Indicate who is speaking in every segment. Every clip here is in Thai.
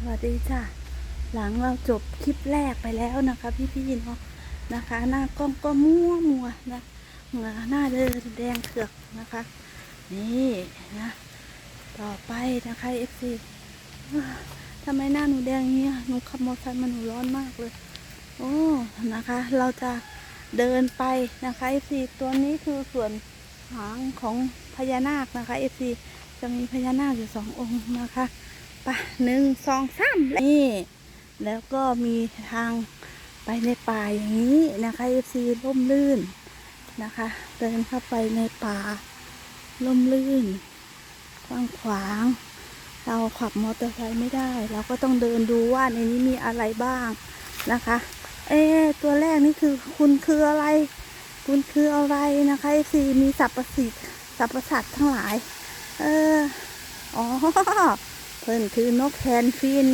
Speaker 1: สวัสดีจ้ะหลังเราจบคลิปแรกไปแล้วนะคะ พี่ๆเนาะนะคะ หน้ากล้องก็มัวมัวนะหน้าเดินแดงเถือกนะคะ นี่นะต่อไปนะคะเอฟซีทำไมหน้าหนูแดงอย่างเงี้ยหนูขับมอเตอร์ไซค์มาหนูร้อนมากเลย โอ้นะคะ เราจะเดินไปนะคะเอฟซีตัวนี้คือส่วนหางของพญานาคนะคะเอฟซีจะมีพญานาคอยู่สององค์นะคะ ปหนึ่งสองสามนี่ แล้วก็มีทางไปในป่าอย่างนี้นะคะเอฟซีร่มลื่นนะคะ เดินเข้าไปในป่าร่มลื่นกว้างขวาง เราขับมอเตอร์ไซค์ไม่ได้ เราก็ต้องเดินดูว่าในนี้มีอะไรบ้างนะคะ เอ๊ตัวแรกนี่คือคุณคืออะไร คุณคืออะไรนะคะเอฟซีมีสัประสิทธิ์สัประสัตว์ทั้งหลาย เอออ๋อ พิ่นคือนกแคนฟิน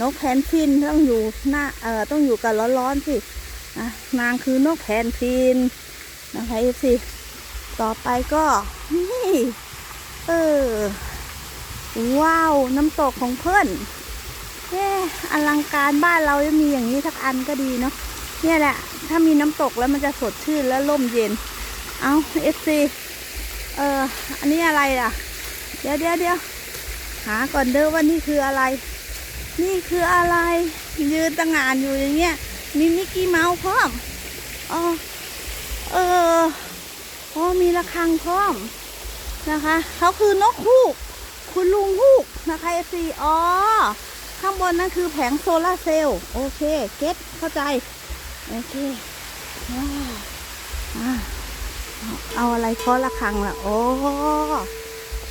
Speaker 1: นกแคนฟินต้องอยู่หน้าเอ่อต้องอยู่กับร้อนๆสินะนางคือนกแคนฟินนะคะเอฟซีต่อไปก็นี่เออว้าวน้ำตกของเพื่อนเอ๊อลังการบ้านเราจะมีอย่างนี้สักอันก็ดีเนาะเนี่ยแหละ ถ้ามีน้ำตกแล้วมันจะสดชื่นและร่มเย็น เอาเอฟซีเอออันนี้อะไรล่ะ เดี๋ยวเดี๋ยวเดี๋ยว หาก่อนเด้อว่านี่คืออะไร นี่คืออะไร ยืนตั้งงานอยู่อย่างเงี้ย มีมิกกี้เมาส์พร้อมอ๋อเอออ๋อมีระฆังพร้อมนะคะเขาคือนกฮูก คุณลุงฮูกนะคะเอซีอ๋อข้างบนนั่นคือแผงโซลาร์เซลล์โอเค เก็ตเข้าใจ โอเคอ่าเอาอะไรเคาะระฆังล่ะ โอ้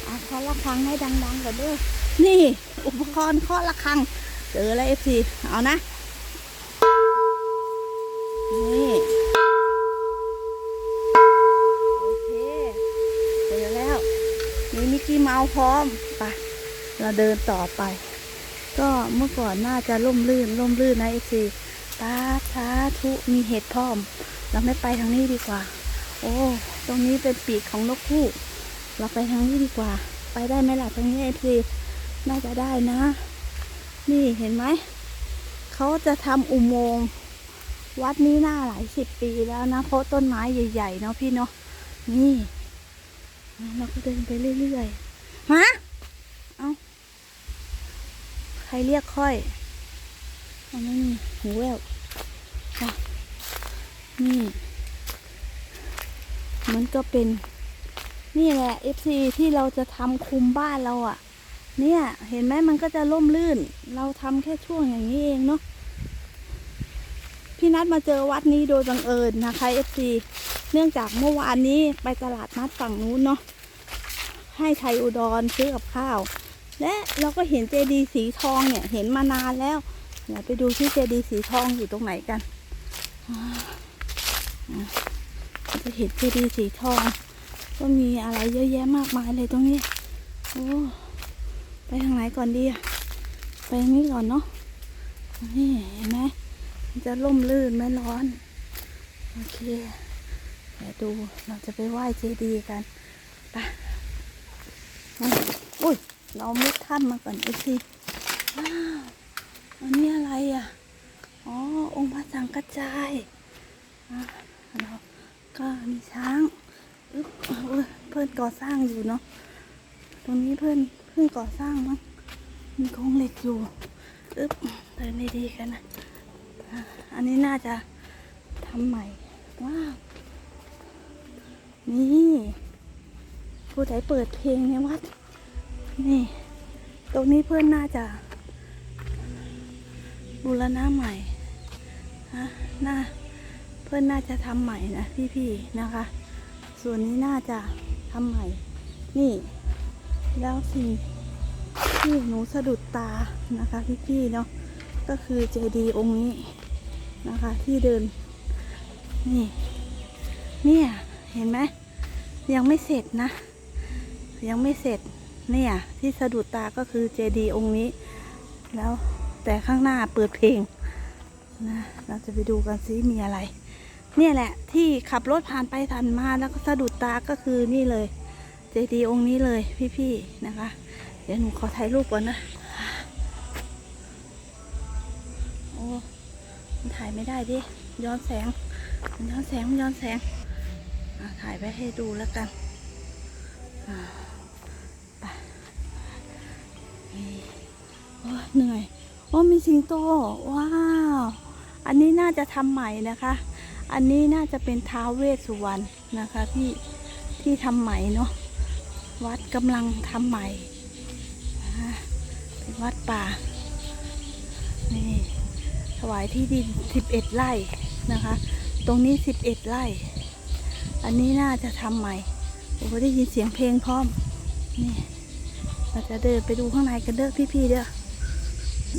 Speaker 1: เอาเคาะระฆังให้ดังๆก่อนด้วยนี่ อุปกรณ์เคาะระฆังเจอแล้วเอฟซีเอานะ นี่ โอเคเจอแล้ว มีมิกกี้เมาส์พร้อมไปเราเดินต่อไป ก็เมื่อก่อนน่าจะล่มลื่นล่มลื่นนะเอฟซีตาสาธุมีเห็ดพร้อม เราไม่ไปทางนี้ดีกว่า โอ้ ตรงนี้เป็นปีกของนกคู่ เราไปทางนี้ดีกว่า ไปได้ไหมล่ะทางนี้เอฟซีน่าจะได้นะ นี่เห็นไหม เขาจะทำอุโมงค์วัดนี้หน้าหลายสิบปีแล้วนะเพราะต้นไม้ใหญ่ๆเนาะพี่เนาะ นี่เราก็เดินไปเรื่อยๆ ฮะ เอาใครเรียกค่อยอาไม่มีหูแววอะนี่ มันก็เป็น นี่แหละ FC ที่เราจะทำคุมบ้านเราอะ่ะ เนี่ย เห็นไหมมันก็จะล่มลื่น เราทำแค่ช่วงอย่างนี้เองเนาะพี่นัดมาเจอวัดนี้โดยบังเอิญนะคะ FC เนื่องจากเมื่อวานนี้ไปตลาดนัดฝั่งนู้นเนาะให้ไทยอุดรซื้อกับข้าว และเราก็เห็นเจดีสีทองเนี่ยเห็นมานานแล้วเดี๋ยวไปดูที่เจดีสีทองอยู่ตรงไหนกันจะเห็นเจดีสีทอง ก็มีอะไรเยอะแยะมากมายเลยตรงนี้ โอ้ ไปทางไหนก่อนดีอะไปทางนี้ก่อนเนาะ นี่เห็นไหมมันจะล่มลื่นไม่ร้อน โอเค เดี๋ยวดูเราจะไปไหว้เจดีย์กันไปอุ้ย เรามุดถ้ำมาก่อนไอซีว้าวอันนี้อะไรอะ อ๋อ องค์พระสังกัจจายอะเราก็มีช้าง เพื่อนก่อสร้างอยู่เนาะตรงนี้เพื่อนเพื่อนก่อสร้างมั้งมีโครงเหล็กอยู่อึ๊บเดินดีๆกันนะอะอันนี้น่าจะทำใหม่ว้าวนี่ผู้ใดเปิดเพลงในวัด นี่ ตรงนี้เพื่อนน่าจะบูรณะใหม่ฮะน่าเพื่อนน่าจะทำใหม่นะพี่ๆนะคะ ส่วนนี้น่าจะทำใหม่ นี่ แล้วสิ่งที่หนูสะดุดตานะคะพี่ๆเนาะก็คือเจดีย์องค์นี้นะคะที่เดิน นี่เนี่ยเห็นไหมยังไม่เสร็จนะ ยังไม่เสร็จเนี่ยที่สะดุดตาก็คือเจดีย์องค์นี้ แล้วแต่ข้างหน้าเปิดเพลงนะเราจะไปดูกันซิมีอะไร เนี่ยแหละ ที่ขับรถผ่านไปผ่านมาแล้วก็สะดุดตาก็คือนี่เลย เจดีย์องค์นี้เลยพี่ๆนะคะ เดี๋ยวหนูขอถ่ายรูปก่อนนะโอ้ไม่ถ่ายไม่ได้ดิย้อนแสงมันย้อนแสงมันย้อนแสงถ่ายไปให้ดูแล้วกันไปนโอ้เหนื่อยโอ้มีสิงโตว้าว อันนี้น่าจะทำใหม่นะคะ อันนี้น่าจะเป็นท้าวเวสสุวรรณนะคะที่ที่ทำใหม่เนาะวัดกำลังทำใหม่เป็นวัดป่านี่ถวายที่ดิน11ไร่นะคะ ตรงนี้11ไร่ อันนี้น่าจะทำใหม่โอ้โหได้ยินเสียงเพลงพร้อมนี่เราจะเดินไปดูข้างในกันเด้อพี่ๆเด้อ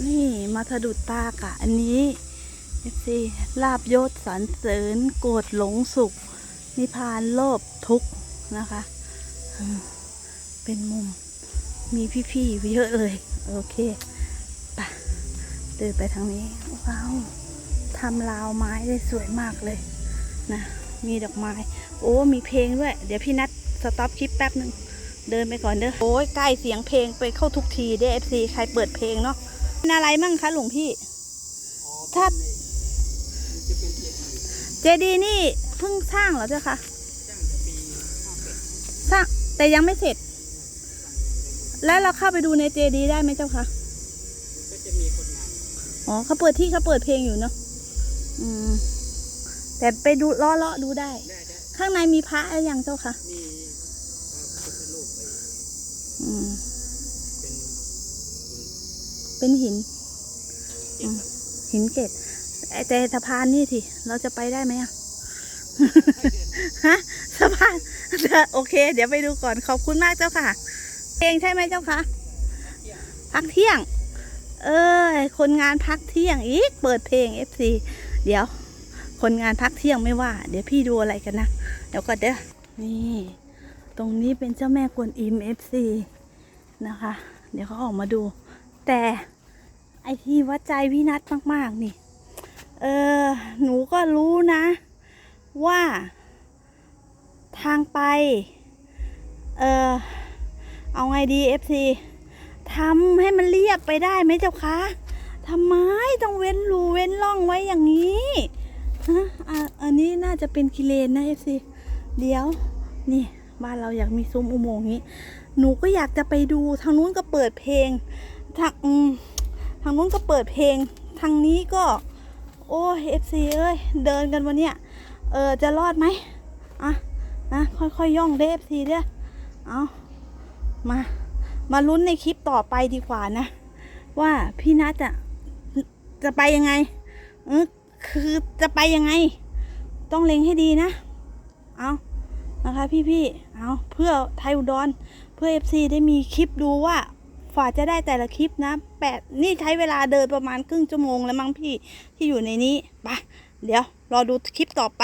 Speaker 1: นี่มาสะดุดตากะอันนี้ เอฟซีลาบยศสรรเสริญโกรธหลงสุข นิพพานโลภทุกข์นะคะอืมเป็นมุมมีพี่ๆเยอะเลย โอเคไปเดินไปทางนี้ว้าวทำราวไม้ได้สวยมากเลยนะมีดอกไม้ โอ้มีเพลงด้วย เดี๋ยวพี่นัดสต็อปคลิปแป๊บหนึ่งเดินไปก่อนเด้อโอ้ยใกล้เสียงเพลงไปเข้าทุกทีเด้เอฟซีใครเปิดเพลงเนาะเป็นอะไรมั่งคะหลวงพี่ ถ้า เจดีย์นี่เพิ่งสร้างเหรอเจ้าคะสร้างแต่ยังไม่เสร็จ แล้วเราเข้าไปดูในเจดีย์ได้ไหมเจ้าคะ
Speaker 2: ก็จะมีคนงาน
Speaker 1: อ๋อเขาเปิดที่เขาเปิดเพลงอยู่เนาะอืม แต่ไปดูล้อเลาะๆดูได้
Speaker 2: ได้ได้
Speaker 1: ข้างในมีพระอะไรยังเจ้าคะ
Speaker 2: มีพระพุทธรูปไป
Speaker 1: อืม
Speaker 2: เป็นหิน
Speaker 1: เป็นหิน
Speaker 2: เจ็ด
Speaker 1: หินเกตไอ แต่สะพานนี่สิเราจะไปได้ไหมอะฮะสะพานโอเค เดี๋ยวไปดูก่อนขอบคุณมากเจ้าค่ะ เองใช่ไหมเจ้าคะพักเที่ยง เอ้ยคนงานพักเที่ยงอีกเปิดเพลง FC เดี๋ยว คนงานพักเที่ยงไม่ว่า เดี๋ยวพี่ดูอะไรกันนะเดี๋ยวก่อนเด้อนี่ ตรงนี้เป็นเจ้าแม่กวนอิม FC นะคะ เดี๋ยวเขาออกมาดู แต่ไอที่วัดใจพี่นัดมากๆนี่ เออหนูก็รู้นะ ว่า ทางไป เออเอาไงดี FC ทำให้มันเรียบไปได้ไหมเจ้าคะทำไมต้องเว้นรูเว้นร่องไว้อย่างนี้ฮะอันนี้น่าจะเป็นกิเลนนะ FC เดี๋ยว นี่ บ้านเราอยากมีซุ้มอุโมงค์นี้ หนูก็อยากจะไปดูทางนู้นก็เปิดเพลง ทางทางนู้นก็เปิดเพลง ทางนี้ก็ โอ้เอฟซีเอ้ย เดินกันวันเนี้ยเออจะรอดไหมอะนะค่อยๆยย่องเด้เอฟซีเด้อเอามามาลุ้นในคลิปต่อไปดีกว่านะ ว่าพี่นัทจะจะไปยังไงเออคือจะไปยังไง ต้องเล็งให้ดีนะ เอานะคะพี่ๆเอาเพื่อไทยอุดรเพื่อ FC ได้มีคลิปดูว่า ฝ่าจะได้แต่ละคลิปนะแปดนี่ใช้เวลาเดินประมาณครึ่งชั่วโมงแล้วมั้งพี่ที่อยู่ในนี้ไปะเดี๋ยวรอดูคลิปต่อไป